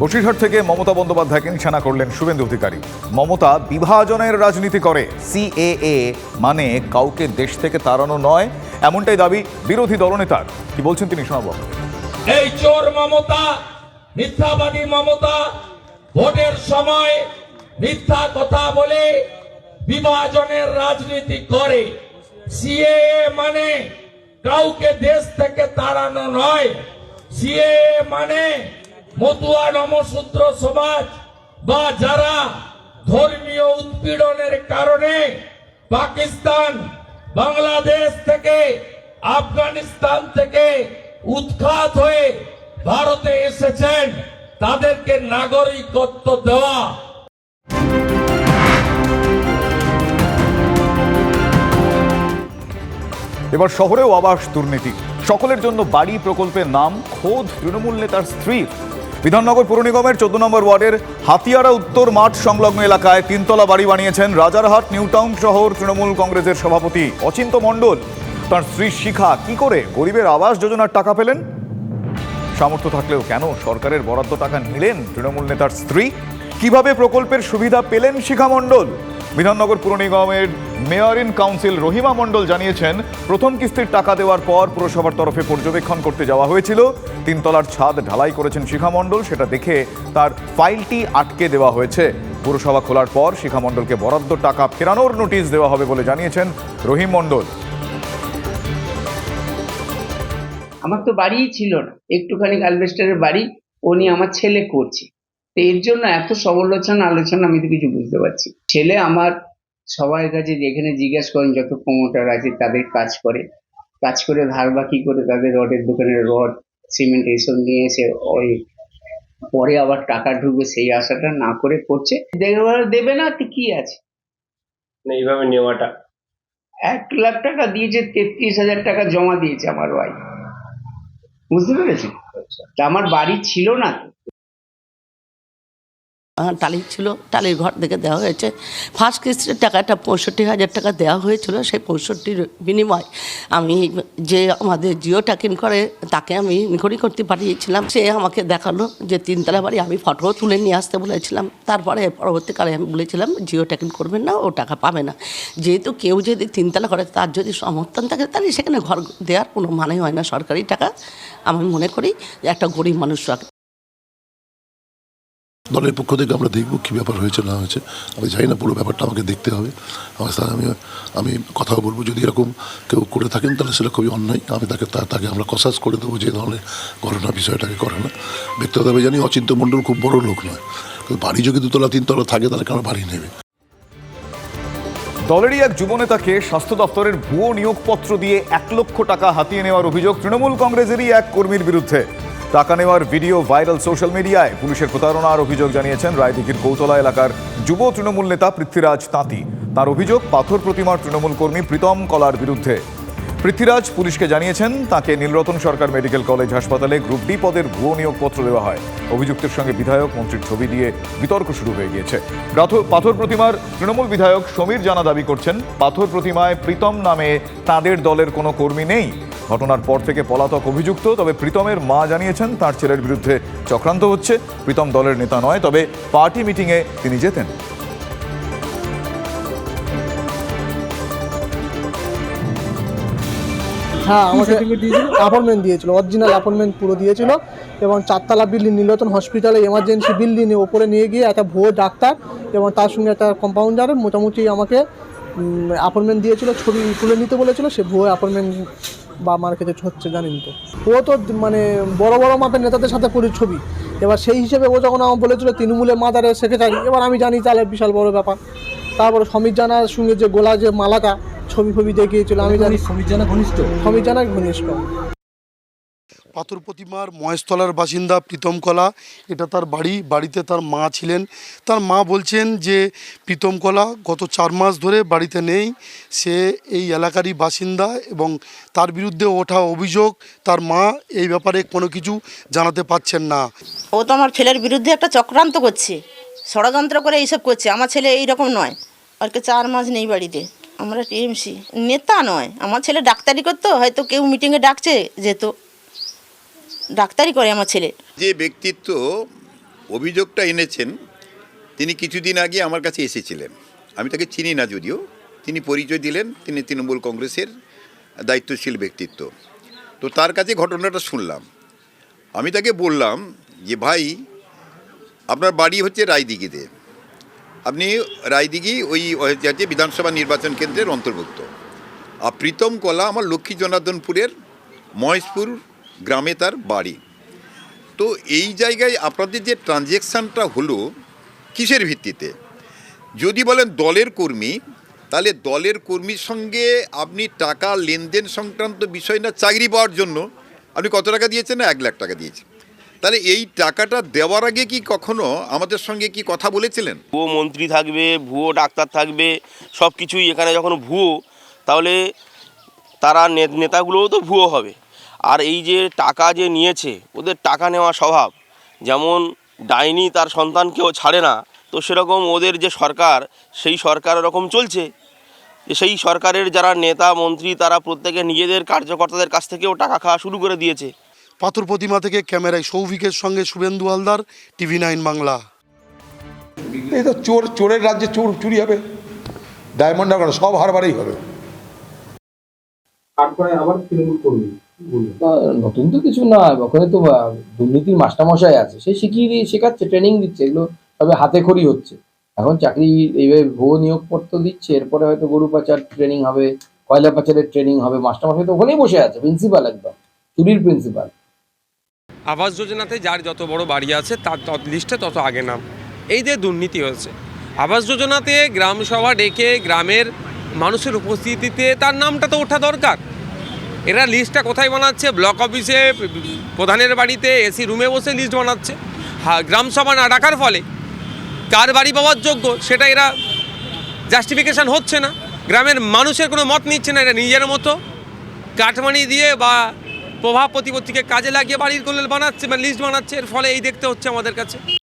বসিরহাট থেকে মমতা বন্দ্যোপাধ্যায়কে নিশানা করলেন শুভেন্দু অধিকারী। মমতা বিভাজনের রাজনীতি করে। সিএএ মানে কাউকে দেশ থেকে তাড়ানো নয়, এমনটাই দাবি বিরোধী দলনেতার। কি বলছেন তিনি শোনাবো। এই চোর মমতা, মিথ্যাবাদী মমতা, ভোটের সময় মিথ্যা কথা বলে বিভাজনের রাজনীতি করে। সিএএ মানে কাউকে দেশ থেকে তাড়ানো নয়। সিএএ মানে মতুয়া নমশূদ্র সমাজ বা যারা ধর্মীয় উৎপীড়নের কারণে পাকিস্তান, বাংলাদেশ থেকে, আফগানিস্তান থেকে উৎখাত হয়ে ভারতে এসেছেন, তাদেরকে নাগরিকত্ব দেওয়া। এবার শহরেও আবাস দুর্নীতি। সকলের জন্য বাড়ি প্রকল্পের নাম, খোদ তৃণমূল নেতার স্ত্রীর। বিধাননগর পুর নিগমের চোদ্দ নম্বর ওয়ার্ডের হাতিয়ারা উত্তর মাঠ সংলগ্ন এলাকায় তিনতলা বাড়ি বানিয়েছেন রাজারহাট, নিউটাউন শহর তৃণমূল কংগ্রেসের সভাপতি অচিন্ত মণ্ডল। তার স্ত্রী শিখা কি করে গরিবের আবাস যোজনার টাকা পেলেন? সামর্থ্য থাকলেও কেন সরকারের বরাদ্দ টাকা নিলেন তৃণমূল নেতার স্ত্রী? কীভাবে প্রকল্পের সুবিধা পেলেন শিখা মণ্ডল? বিধাননগর পুর নিগমের mayor in council Rahima Mondal জানিয়েছেন, প্রথম কিস্তির টাকা দেওয়ার পর পুরসভার তরফে পর্যবেক্ষণ করতে যাওয়া হয়েছিল। তিনতলার ছাদ ঢালাই করেছেন শিখা মণ্ডল, সেটা দেখে তার ফাইলটি আটকে দেওয়া হয়েছে। পুরসভা খোলার পর শিখা মণ্ডলকে বরাদ্দ টাকা ফেরানোর নোটিশ দেওয়া হবে বলে জানিয়েছেন রহিম মণ্ডল। আমার তো বাড়িই ছিল না। একটুখানি অ্যালবেস্টারের বাড়ি উনি আমার ছেলে করছে। এর জন্য এত সমালোচনা আলোচনা আমি তো কিছু বুঝতে পারছি ছেলে আমার সবার কাছে যেখানে জিজ্ঞেস করেন যত প্রমোটার আছে তাদের কাজ করে। কাজ করে ধার বাকি করে তাদের রডের দোকানে রড সিমেন্ট এইসব নিয়ে এসে ওই পরে আবার টাকা ঢুকবে সেই আশাটা না করে করছে। দেবে- না তো কি আছে? এইভাবে নেওয়াটা। এক লাখ টাকা দিয়েছে তেত্রিশ হাজার টাকা জমা দিয়েছে আমার ভাই। বুঝতে পেরেছি আমার বাড়ি ছিল না তো। আমার ছিল, টালির ঘর থেকে দেওয়া হয়েছে। ফার্স্ট কিস্তির টাকাটা পঁয়ষট্টি হাজার টাকা দেওয়া হয়েছিল, সেই পঁয়ষট্টির বিনিময় আমি যে আমাদের জিও ট্যাকিং করে, তাকে আমি ইনকোয়ারি করতে পাঠিয়েছিলাম। সে আমাকে দেখাল যে তিনতলা বাড়ি, আমি ফটোও তুলে নিয়ে আসতে বলেছিলাম। তারপরে পরবর্তীকালে আমি বলেছিলাম, জিও ট্যাকিং করবেন না, ও টাকা পাবে না। যেহেতু কেউ যদি তিনতলা করে তার যদি সমর্থন থাকে, তাহলে সেখানে ঘর দেওয়ার কোনো মানে হয় না। সরকারি টাকা, আমি মনে করি, একটা গরিব মানুষ দলের পক্ষ থেকে আমরা দেখব কী ব্যাপার হয়েছে, না হয়েছে। আমি জানি না, পুরো ব্যাপারটা আমাকে দেখতে হবে। আমার সাথে আমি আমি কথাও বলব, যদি এরকম কেউ করে থাকেন, তাহলে সেটা খুবই অন্যায়। আমি তাকে তাকে আমরা কসাস করে দেবো যে ধরনের ঘটনা, বিষয়টাকে করে না ব্যক্তিগতভাবে জানি অচিন্ত মণ্ডল খুব বড় লোক নয়। বাড়ি যদি দুতলা তিনতলা থাকে, তাহলে কেন বাড়ি নেবে। দলেরই এক যুবনেতাকে স্বাস্থ্য দপ্তরের ভুয়ো নিয়োগপত্র দিয়ে এক লক্ষ টাকা হাতিয়ে নেওয়ার অভিযোগ তৃণমূল কংগ্রেসেরই এক কর্মীর বিরুদ্ধে। টাকা নেওয়ার ভিডিও ভাইরাল সোশ্যাল মিডিয়ায়। পুলিশের প্রতারণার অভিযোগ জানিয়েছেন রায়দিঘির কৌতলা এলাকার যুব তৃণমূল নেতা পৃথ্বীরাজ তাঁতি। তার অভিযোগ, পাথর প্রতিমার তৃণমূল কর্মী প্রীতম কলার বিরুদ্ধে। পৃথ্বীরাজ পুলিশকে জানিয়েছেন, তাকে নীলরতন সরকার মেডিকেল কলেজ হাসপাতালে গ্রুপ ডি পদের ভুয়ো নিয়োগপত্র দেওয়া হয়। অভিযুক্তের সঙ্গে বিধায়ক মন্ত্রীর ছবি দিয়ে বিতর্ক শুরু হয়ে গিয়েছে। পাথর- প্রতিমার তৃণমূল বিধায়ক সমীর জানা দাবি করছেন, পাথর প্রতিমায় প্রীতম নামে তাদের দলের কোনো কর্মী নেই। ঘটনার পর থেকে পলাতক অভিযুক্ত, তবে প্রীতমের মা জানিয়েছেন তার ছেলের বিরুদ্ধে চক্রান্ত হচ্ছে। প্রীতম দলের নেতা নয়, তবে পার্টি মিটিংয়ে তিনি যেতেন। হ্যাঁ আমাকে দিয়েছিল অ্যাপয়েন্টমেন্ট দিয়েছিল অরিজিনাল অ্যাপয়েন্টমেন্ট পুরো দিয়েছিল। এবং চারতলা বিল্ডিং নীলতন হসপিটালে এমার্জেন্সি বিল্ডিংয়ে ওপরে নিয়ে গিয়ে একটা ভুয়ো ডাক্তার এবং তার সঙ্গে একটা কম্পাউন্ডার মোটামুটি আমাকে অ্যাপয়েন্টমেন্ট দিয়েছিল, ছবি তুলে নিতে বলেছিল, সে ভুয়ো অ্যাপয়েন্টমেন্ট বা মার্কেটে হচ্ছে জানেন তো। ও তো মানে বড় বড় মাপের নেতাদের সাথে পরি ছবি। এবার সেই হিসেবে ও যখন আমার বলেছিল তৃণমূলের মাদারে শেখে সেক্রেটারি এবার আমি জানি তাহলে বিশাল বড় ব্যাপার। তারপরে সমীর জানার সঙ্গে যে গোলা যে মালাটা ছবি ফবি দেখিয়েছিল আমি জানি সমীর জানা ঘনিষ্ঠ? সমীর জানা ঘনিষ্ঠ। পাথর প্রতিমার মহেশতলার বাসিন্দা প্রীতম কলা। এটা তার বাড়ি, বাড়িতে তার মা ছিলেন। তার মা বলছেন যে, প্রীতম কলা গত চার মাস ধরে বাড়িতে নেই। সে এই এলাকারই বাসিন্দা এবং তার বিরুদ্ধে ওঠা অভিযোগ তার মা এই ব্যাপারে কোনো কিছু জানাতে পারছেন না। ও তো আমার ছেলের বিরুদ্ধে একটা চক্রান্ত করছে। ষড়যন্ত্র করে এইসব করছে। আমার ছেলে এই রকম নয় আজকে চার মাস নেই বাড়িতে। আমরা টিএমসি নেতা নয়। আমার ছেলে ডাক্তারি করতো, হয়তো কেউ মিটিংয়ে ডাকছে যেত। ডাক্তারি করে আমার ছেলে। যে ব্যক্তিত্ব অভিযোগটা এনেছেন, তিনি কিছুদিন আগে আমার কাছে এসেছিলেন। আমি তাকে চিনি না যদিও। তিনি পরিচয় দিলেন, তিনি তৃণমূল কংগ্রেসের দায়িত্বশীল ব্যক্তিত্ব। তো তার কাছে ঘটনাটা শুনলাম। আমি তাকে বললাম যে, ভাই, আপনার বাড়ি হচ্ছে রায়দিঘিতে। আপনি রায়দিঘি ওই হচ্ছে বিধানসভা নির্বাচন কেন্দ্রের অন্তর্ভুক্ত। আর প্রীতম কলা আমার লক্ষ্মী জনার্দনপুরের মহেশপুর গ্রামে তার বাড়ি। তো এই জায়গায় আপনাদের যে ট্রানজ্যাকশানটা হলো, কিসের ভিত্তিতে? যদি বলেন দলের কর্মী, তাহলে দলের কর্মীর সঙ্গে আপনি টাকা লেনদেন সংক্রান্ত বিষয় না, চাকরি পাওয়ার জন্য? আপনি কত টাকা দিয়েছেন না, এক লাখ টাকা দিয়েছেন? তাহলে এই টাকাটা দেওয়ার আগে কি কখনো আমাদের সঙ্গে কি কথা বলেছিলেন? ভুয়ো মন্ত্রী থাকবে, ভুয়ো ডাক্তার থাকবে সব কিছুই এখানে যখন ভুয়ো, তাহলে তারা নেতাগুলোও তো ভুয়ো হবে। আর এই যে টাকা যে নিয়েছে ওদের টাকা নেওয়া স্বভাব। যেমন ডাইনি তার সন্তানকেও ছাড়ে না তো সেরকম ওদের যে সরকার সেই সরকার এরকম চলছে। যে সেই সরকারের যারা নেতা মন্ত্রী তারা প্রত্যেকে নিজেদের কার্যকর্তাদের কাছ থেকেও টাকা খাওয়া শুরু করে দিয়েছে। পাথর প্রতিমা থেকে ক্যামেরায় সৌভিকের সঙ্গে শুভেন্দু হালদার টিভি নাইন বাংলা। এই তো চোর চোরের রাজ্যে চোর চুরি হবে। ডায়মন্ড সব হারবারেই হবে। নতুন তো কিছু না ওখানে তো দুর্নীতির মাস্টারমশাই আছে সে শিখিয়ে দিয়ে শেখাচ্ছে ট্রেনিং দিচ্ছে এগুলো তবে হাতে খড়ি হচ্ছে। এখন চাকরি এইভাবে ভুয়ো নিয়োগপত্র দিচ্ছে এরপরে হয়তো গরু পাচার ট্রেনিং হবে কয়লা পাচারের ট্রেনিং হবে মাস্টারমশাই তো ওখানেই বসে আছে প্রিন্সিপাল একদম চুরির প্রিন্সিপাল আবাস যোজনাতে যার যত বড় বাড়ি আছে তার তত লিস্টে তত আগে নাম। এই যে দুর্নীতি হয়েছে আবাস যোজনাতে গ্রাম সভা ডেকে গ্রামের মানুষের উপস্থিতিতে তার নামটা তো ওঠা দরকার। এরা লিস্টটা কোথায় বানাচ্ছে? ব্লক অফিসে, প্রধানের বাড়িতে এসি রুমে বসে লিস্ট বানাচ্ছে। হ্যাঁ গ্রাম না ডাকার ফলে কার বাড়ি পাওয়ার যোগ্য সেটা এরা জাস্টিফিকেশন হচ্ছে না। গ্রামের মানুষের কোনো মত নিচ্ছে না এটা নিজের মতো কাঠমানি দিয়ে বা প্রভাব প্রতিপত্তিকে কাজে লাগিয়ে বাড়ির গোলেল বানাচ্ছে বা লিস্ট বানাচ্ছে। এর ফলে এই দেখতে হচ্ছে আমাদের কাছে।